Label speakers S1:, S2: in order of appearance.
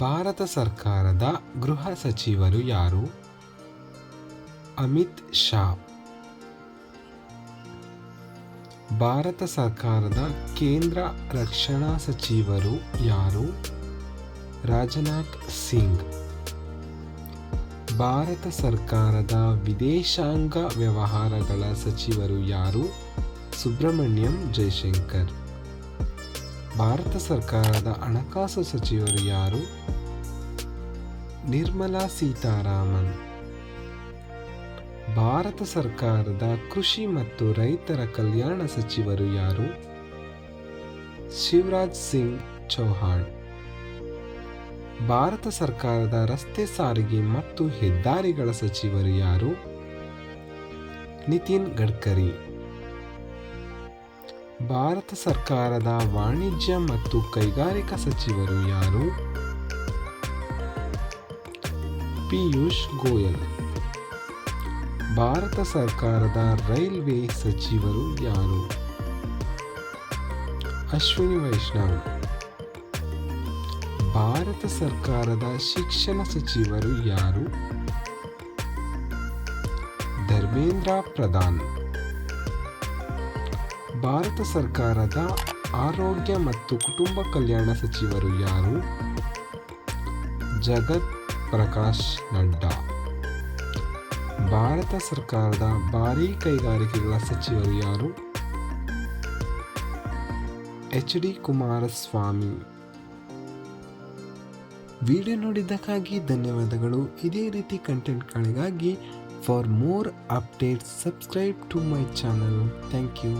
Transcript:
S1: ಭಾರತ ಸರ್ಕಾರದ ಗೃಹ ಸಚಿವರು ಯಾರು? ಅಮಿತ್ ಶಾ. ಭಾರತ ಸರ್ಕಾರದ ಕೇಂದ್ರ ರಕ್ಷಣಾ ಸಚಿವರು ಯಾರು? ರಾಜನಾಥ್ ಸಿಂಗ್. ಭಾರತ ಸರ್ಕಾರದ ವಿದೇಶಾಂಗ ವ್ಯವಹಾರಗಳ ಸಚಿವರು ಯಾರು? ಸುಬ್ರಹ್ಮಣ್ಯಂ ಜೈಶಂಕರ್. ಭಾರತ ಸರ್ಕಾರದ ಹಣಕಾಸು ಸಚಿವರು ಯಾರು? ನಿರ್ಮಲಾ ಸೀತಾರಾಮನ್. ಭಾರತ ಸರ್ಕಾರದ ಕೃಷಿ ಮತ್ತು ರೈತರ ಕಲ್ಯಾಣ ಸಚಿವರು ಯಾರು? ಶಿವರಾಜ್ ಸಿಂಗ್ ಚೌಹಾಣ್. ಭಾರತ ಸರ್ಕಾರದ ರಸ್ತೆ ಸಾರಿಗೆ ಮತ್ತು ಹೆದ್ದಾರಿಗಳ ಸಚಿವರು ಯಾರು? ನಿತಿನ್ ಗಡ್ಕರಿ. ಭಾರತ ಸರ್ಕಾರದ ವಾಣಿಜ್ಯ ಮತ್ತು ಕೈಗಾರಿಕಾ ಸಚಿವರು ಯಾರು? ಪಿಯೂಷ್ ಗೋಯಲ್. ಭಾರತ ಸರ್ಕಾರದ ರೈಲ್ವೆ ಸಚಿವರು ಯಾರು? ಅಶ್ವಿನಿ ವೈಷ್ಣವ್. ಭಾರತ ಸರ್ಕಾರದ ಶಿಕ್ಷಣ ಸಚಿವರು ಯಾರು? ಧರ್ಮೇಂದ್ರ ಪ್ರಧಾನ್. ಭಾರತ ಸರ್ಕಾರದ ಆರೋಗ್ಯ ಮತ್ತು ಕುಟುಂಬ ಕಲ್ಯಾಣ ಸಚಿವರು ಯಾರು? ಜಗತ್ ಪ್ರಕಾಶ್ ನಡ್ಡಾ. ಭಾರತ ಸರ್ಕಾರದ ಭಾರೀ ಕೈಗಾರಿಕೆಗಳ ಸಚಿವರು ಯಾರು? H D Kumaraswamy. ವಿಡಿಯೋ ನೋಡಿದ್ದಕ್ಕಾಗಿ ಧನ್ಯವಾದಗಳು. ಇದೇ ರೀತಿ ಕಂಟೆಂಟ್ಗಳಿಗಾಗಿ for more updates subscribe to my channel thank you